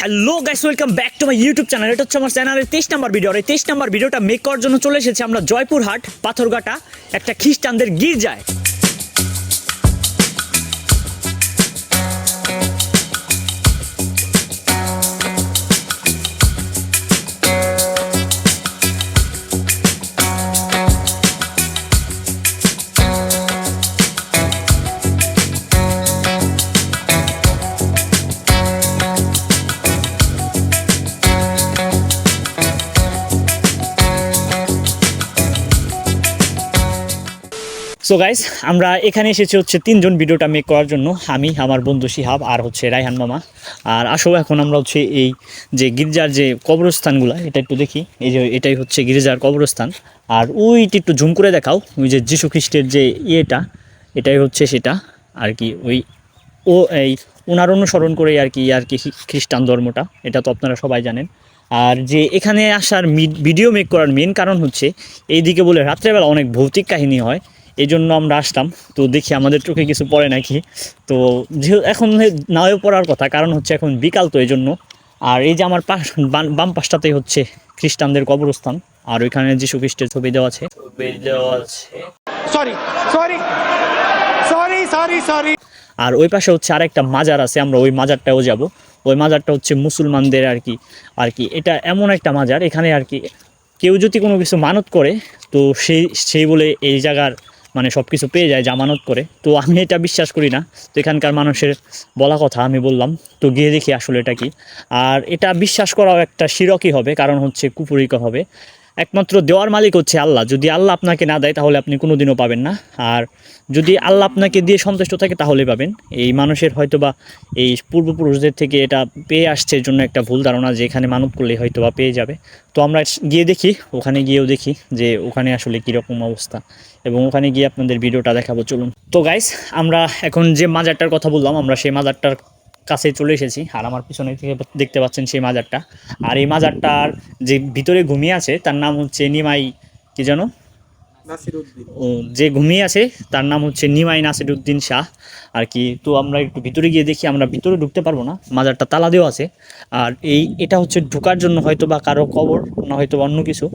Hello guys, welcome back to my YouTube channel. এটা হচ্ছে আমার চ্যানেলের তেইশ নাম্বার ভিডিও। আর এই তেইশ নাম্বার ভিডিওটা মেক করার জন্য চলে এসেছে আমরা জয়পুরহাট, পাথরঘাটা, একটা খ্রিস্টানদের গির্জায়। সো গাইস আমরা এখানে এসেছি হচ্ছে তিনজন ভিডিওটা মেক করার জন্য। আমি, আমার বন্ধু শিহাব আর হচ্ছে রায়হান মামা। আর আসো এখন আমরা হচ্ছে এই যে গির্জার যে কবরস্থানগুলো, এটা একটু দেখি। এই যে এটাই হচ্ছে গির্জার কবরস্থান। আর ওইটি একটু ঝুম করে দেখাও। ওই যে যীশু খ্রিস্টের যে ইয়েটা, এটাই হচ্ছে সেটা। আর কি ওই ও এই ওনার অনুসরণ করে আর কি আর কি খ্রিস্টান ধর্মটা। এটা তো আপনারা সবাই জানেন। আর যে এখানে আসার ভিডিও মেক করার মেন কারণ হচ্ছে, এইদিকে বলে রাত্রেবেলা অনেক ভৌতিক কাহিনী হয়। এই জন্য আমরা আসলাম। তো দেখি আমাদের চোখে কিছু পড়ে নাকি। তো যেহেতু এখন নাও পড়ার কথা কারণ হচ্ছে এখন বিকাল তো এই জন্য আর এই যে আমার পাশ বাম- পাশটাতেই হচ্ছে খ্রিস্টানদের কবরস্থান। আর ওইখানে যীশু খ্রিস্টের ছবি দেওয়া আছে। ছবি দেওয়া. আর ওই পাশে হচ্ছে আরেকটা মাজার আছে আমরা ওই মাজারটাও যাব। ওই মাজারটা হচ্ছে মুসলমানদের আর কি আর কি। এটা এমন একটা মাজার এখানে আর কি কেউ যদি কোনো কিছু মানত করে তো সেই সেই বলে এই জায়গার মানে সব কিছু পেয়ে যায় জামানত করে। তো আমি এটা বিশ্বাস করি না। তো এখানকার মানুষের বলা কথা আমি বললাম। তো গিয়ে দেখি আসলে এটা কি। আর এটা বিশ্বাস করাও একটা শিরকই হবে, কারণ হচ্ছে কুপুরিকা হবে। একমাত্র দেওয়ার মালিক হচ্ছে আল্লাহ। যদি আল্লাহ আপনাকে না দেয়, তাহলে আপনি কোনোদিনও পাবেন না। আর যদি আল্লাহ আপনাকে দিয়ে সন্তুষ্ট থাকে তাহলে পাবেন। এই মানুষের হয়তো বা এই পূর্বপুরুষদের থেকে এটা পেয়ে আসছে জন্য একটা ভুল ধারণা যে এখানে মানব করলে হয়তো বা পেয়ে যাবে। তো আমরা গিয়ে দেখি, ওখানে গিয়েও দেখি যে ওখানে আসলে কীরকম অবস্থা। এবং ওখানে গিয়ে আপনাদের ভিডিওটা দেখাবো, চলুন। তো গাইস আমরা এখন যে মাজারটার কথা বললাম, আমরা সেই মাজারটার কাছে চলে এসেছি আর আমার পিছনে থেকে দেখতে পাচ্ছেন সেই মাজারটা। আর এই মাজারটার যে ভিতরে ঘুমিয়ে আছে তার নাম হচ্ছে নিমাই কি জানো ও যে ঘুমিয়ে আছে তার নাম হচ্ছে নিমাই নাসিরুদ্দিন শাহ। আর কি তো আমরা একটু ভিতরে গিয়ে দেখি আমরা ভিতরে ঢুকতে পারব না মাজারটা তালা দেওয়া আছে। আর এই এটা হচ্ছে ঢোকার জন্য হয়তো বা কারও কবর না হয়তো বা অন্য কিছু।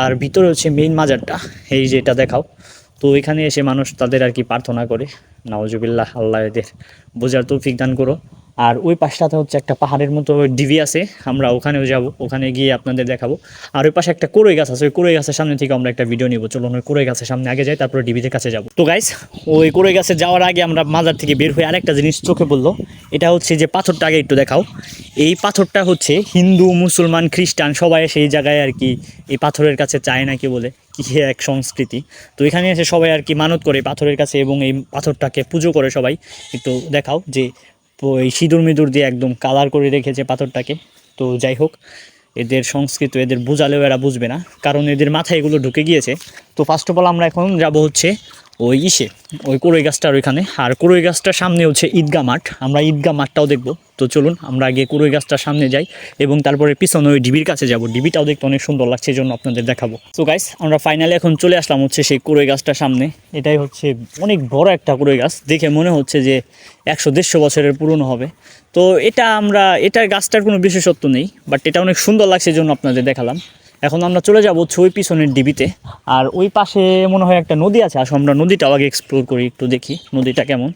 আর ভিতরে হচ্ছে মেইন মাজারটা এই যে এটা দেখাও। তো এখানে এসে মানুষ তাদের আর কি প্রার্থনা করে। নওয়াজুবিল্লাহ আল্লাহ এদের বোঝার তৌফিক দান করো। আর ওই পাশটাতে হচ্ছে একটা পাহাড়ের মতো ডিবি আছে, আমরা ওখানেও যাব, ওখানে গিয়ে আপনাদের দেখাবো। আর ওই পাশে একটা কোরই গাছ আছে, ওই কোরই গাছের সামনে থেকে আমরা একটা ভিডিও নিব, চলুন ওই কোরই গাছের সামনে আগে যাই, তারপরে ডিবিদের কাছে যাব। তো গাইস ওই কোরই গাছে যাওয়ার আগে আমরা মাজার থেকে বের হয়ে আরেকটা জিনিস চোখে পড়ল, এটা হচ্ছে যে পাথরটা আগে একটু দেখাও। এই পাথরটা হচ্ছে হিন্দু, মুসলমান, খ্রিস্টান, সবাই সেই জায়গায় আর কি এই পাথরের কাছে চায় নাকি বলে, কি এক সংস্কৃতি। তো এখানে এসে সবাই আর কি মানত করে পাথরের কাছে এবং এই পাথরটাকে পুজো করে সবাই। একটু দেখাও যে এই সিঁদুর মিঁদুর দিয়ে একদম কালার করে রেখেছে পাথরটাকে। তো যাই হোক, এদের সংস্কৃত, এদের বোঝালেও এরা বুঝবে না, কারণ এদের মাথায় এগুলো ঢুকে গিয়েছে। তো ফার্স্ট অফ অল আমরা এখন যাব হচ্ছে ওই ইসে, ওই কড়ই গাছটার ওইখানে। আর কড়ই গাছটার সামনে হচ্ছে ঈদগা মাঠ। আমরা ঈদগা মাঠটাও দেখব। তো চলুন, আমরা আগে কড়ই গাছটার সামনে যাই এবং তারপরে পিছনে ওই ডিবির কাছে যাব। ডিবিটাও দেখতে অনেক সুন্দর লাগছে, এই জন্য আপনাদের দেখাবো। তো গাইস আমরা ফাইনালি এখন চলে আসলাম হচ্ছে সেই কড়ই গাছটার সামনে। এটাই হচ্ছে অনেক বড় একটা কড়ই গাছ। দেখে মনে হচ্ছে যে একশো দেড়শো বছরের পুরনো হবে। তো এটা আমরা, এটার গাছটার কোনো বিশেষত্ব নেই বাট এটা অনেক সুন্দর লাগছে জন্য আপনাদের দেখালাম। এখন আমরা চলে যাব ওই পিছনের ডিবিতে। আর ওই পাশে মনে হয় একটা নদী আছে, আসো আমরা নদীটাও আগে এক্সপ্লোর করি, একটু দেখি নদীটা কেমন।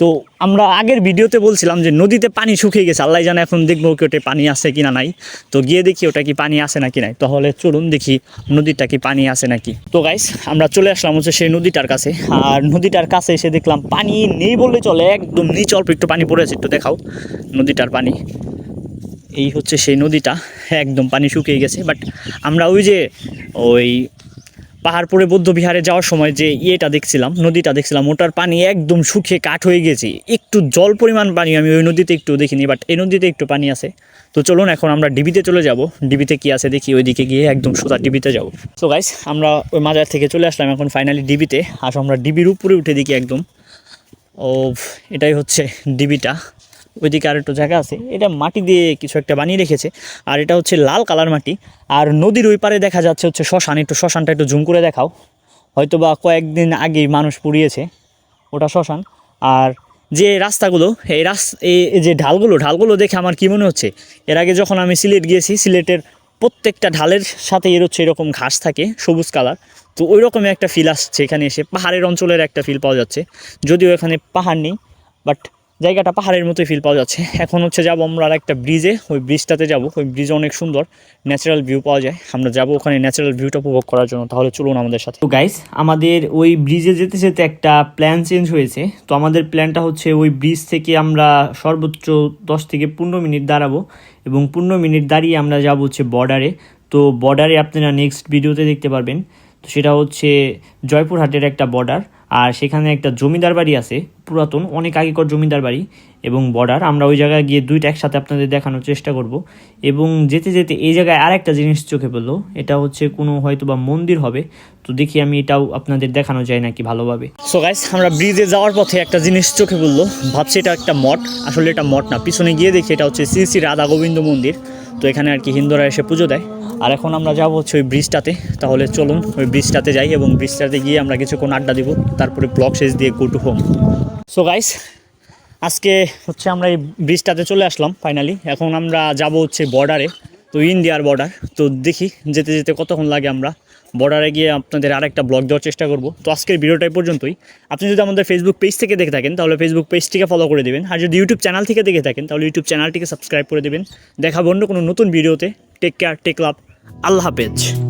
তো আমরা আগের ভিডিওতে বলছিলাম যে নদীতে পানি শুকিয়ে গেছে, আল্লাহ জানে এখন দেখব কি ওটা পানি আছে কিনা নাই। তো গিয়ে দেখি ওটা কি পানি আছে নাকি নাই। তাহলে চলুন দেখি নদীটা কি পানি আছে নাকি। তো গাইস আমরা চলে আসলাম হচ্ছে সেই নদীটার কাছে। আর নদীটার কাছে এসে দেখলাম পানি নেই বললে চলে, একদম নিচ অল্প একটু পানি পড়েছে একটু দেখাও নদীটার পানি। এই হচ্ছে সেই নদীটা, একদম পানি শুকিয়ে গেছে। বাট আমরা ওই যে ওই পাহাড়পুরে বৌদ্ধ বিহারে যাওয়ার সময় যে ইয়েটা দেখছিলাম, নদীটা দেখছিলাম, ওটার পানি একদম শুকিয়ে কাঠ হয়ে গেছে। একটু জল পরিমাণ পানি আমি ওই নদীতে একটু দেখিনি বাট এই নদীতে একটু পানি আছে। তো চলুন এখন আমরা ডিবিতে চলে যাব। ডিবিতে কি আছে দেখি, ওইদিকে গিয়ে একদম সোজা ডিবিতে যাব। তো গাইস আমরা ওই মাজার থেকে চলে আসলাম এখন ফাইনালি ডিবিতে। আসো আমরা ডিবির উপরে উঠে দেখি একদম। ও এটাই হচ্ছে ডিবিটা। ওইদিকে আর একটু জায়গা আছে। এটা মাটি দিয়ে কিছু একটা বানিয়ে রেখেছে। আর এটা হচ্ছে লাল কালার মাটি। আর নদীর ওই পারে দেখা যাচ্ছে হচ্ছে শ্মশান। একটু শ্মশানটা একটু জুম করে দেখাও। হয়তো বা কয়েকদিন আগেই মানুষ পুড়িয়েছে ওটা শ্মশান। আর যে রাস্তাগুলো, এই রাস, এই এই যে ঢালগুলো ঢালগুলো দেখে আমার কি মনে হচ্ছে? এর আগে যখন আমি সিলেট গিয়েছি, সিলেটের প্রত্যেকটা ঢালের সাথে এর হচ্ছে এরকম ঘাস থাকে, সবুজ কালার। তো ওই রকমই একটা ফিল আসছে এখানে এসে। পাহাড়ের অঞ্চলের একটা ফিল পাওয়া যাচ্ছে। যদিও এখানে পাহাড় নেই বাট জায়গাটা পাহাড়ের মতোই ফিল পাওয়া যাচ্ছে। এখন হচ্ছে যাব আমরা আর একটা ব্রিজে ওই ব্রিজটাতে যাব। ওই ব্রিজে অনেক সুন্দর। ন্যাচারাল ভিউ পাওয়া যায়। আমরা যাব ওখানে ন্যাচারাল ভিউটা উপভোগ করার জন্য। তাহলে চলুন আমাদের সাথে। তো গাইস আমাদের ওই ব্রিজে যেতে যেতে একটা প্ল্যান চেঞ্জ হয়েছে। তো আমাদের প্ল্যানটা হচ্ছে ওই ব্রিজ থেকে আমরা সর্বোচ্চ দশ থেকে পনেরো মিনিট দাঁড়াবো এবং পনেরো মিনিট দাঁড়িয়ে আমরা যাব হচ্ছে বর্ডারে তো বর্ডারে আপনারা নেক্সট ভিডিওতে দেখতে পারবেন। তো সেটা হচ্ছে জয়পুরহাটের একটা বর্ডার আর সেখানে একটা জমিদার বাড়ি আছে, পুরাতন, অনেক আগেকার জমিদার বাড়ি এবং বর্ডার আমরা ওই জায়গায় গিয়ে দুইটা একসাথে আপনাদের দেখানোর চেষ্টা করব। এবং যেতে যেতে এই জায়গায় আর একটা জিনিস চোখে পড়ল, এটা হচ্ছে কোনো হয়তো বা মন্দির হবে। তো দেখি আমি এটাও আপনাদের দেখানো যায় নাকি ভালোভাবে। সো গাইস আমরা ব্রিজে যাওয়ার পথে একটা জিনিস চোখে পড়ল। ভাবছি এটা একটা মঠ। আসলে এটা মঠ না, পিছনে গিয়ে দেখি এটা হচ্ছে শ্রী শ্রী রাধা গোবিন্দ মন্দির। তো এখানে আর কি হিন্দুরা এসে পুজো দেয়। আর এখন আমরা যাব হচ্ছে ওই ব্রিজটাতে তাহলে চলুন ওই ব্রিজটাতে যাই এবং ব্রিজটাতে গিয়ে আমরা কিছুক্ষণ আড্ডা দিব। তারপরে ব্লক শেষ দিয়ে go to home so guys আজকে হচ্ছে আমরা এই ব্রিজটাতে চলে আসলাম ফাইনালি এখন আমরা যাব হচ্ছে বর্ডারে তো ইন্ডিয়ার বর্ডার তো দেখি যেতে যেতে কতক্ষণ লাগে আমরা। বর্ডারে গিয়ে আপনাদের আরেকটা ব্লগ দেওয়ার চেষ্টা করব। তো আজকের ভিডিওটাই পর্যন্তই। আপনি যদি আমাদের ফেসবুক পেজ থেকে দেখে থাকেন, তাহলে ফেসবুক পেজটিকে ফলো করে দেবেন। আর যদি ইউটিউব চ্যানেল থেকে দেখে থাকেন, তাহলে ইউটিউব চ্যানেলটিকে সাবস্ক্রাইব করে দেবেন। দেখাবো অন্য কোনো নতুন ভিডিওতে। টেক কেয়ার টেক লাভ আল্লাহ হাফেজ।